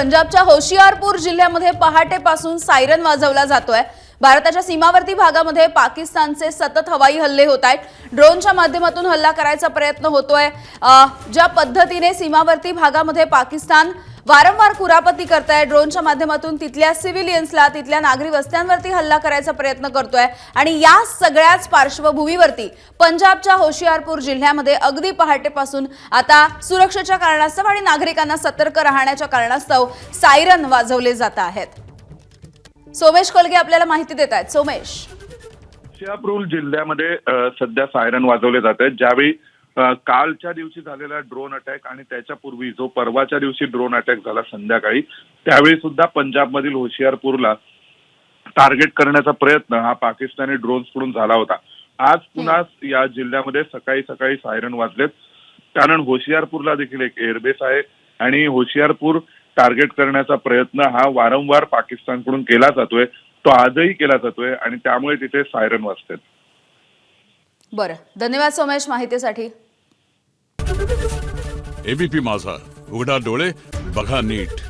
पंजाबच्या होशियारपूर जिल्ह्यामध्ये पहाटेपासून सायरन वाजवला जातोय. भारताच्या सीमावर्ती भागामध्ये पाकिस्तानचे सतत हवाई हल्ले होत आहेत. ड्रोनच्या माध्यमातून हल्ला करायचा प्रयत्न होतोय. ज्या पद्धतीने सीमावर्ती भागामध्ये पाकिस्तान वारंवार कुरापती करताय. ड्रोनच्या माध्यमातून तिथल्या सिव्हिलियन्सला तिथल्या नागरी वस्त्यांवरती हल्ला करायचा प्रयत्न करतोय. आणि या सगळ्याच पार्श्वभूमीवरती पंजाबच्या होशियारपूर जिल्ह्यामध्ये अगदी पहाटेपासून आता सुरक्षेच्या कारणास्तव आणि नागरिकांना सतर्क राहण्याच्या कारणास्तव सायरन वाजवले जात आहेत. सोमेश कोलगे आपल्याला माहिती देत आहेत. सोमेश. जिल्ह्यामध्ये सध्या सायरन वाजवले जात आहेत. ज्यावेळी कालच्या दिवशी झालेला ड्रोन अटॅक आणि त्याच्यापूर्वी जो परवाच्या दिवशी ड्रोन अटॅक झाला संध्याकाळी त्यावेळी सुद्धा पंजाबमधील होशियारपूरला टार्गेट करण्याचा प्रयत्न हा पाकिस्तानी ड्रोन्सकडून झाला होता. आज पुन्हा या जिल्ह्यामध्ये सकाळी सकाळी सायरन वाजलेत. कारण होशियारपूरला देखील एक एअरबेस आहे आणि होशियारपूर टार्गेट करण्याचा प्रयत्न हा वारंवार पाकिस्तानकडून केला जातोय तो आजही केला जातोय आणि त्यामुळे तिथे सायरन वाजतात. बरं. धन्यवाद सोमेश माहितीसाठी. एबीपी माझा. उघडा डोळे बघा नीट.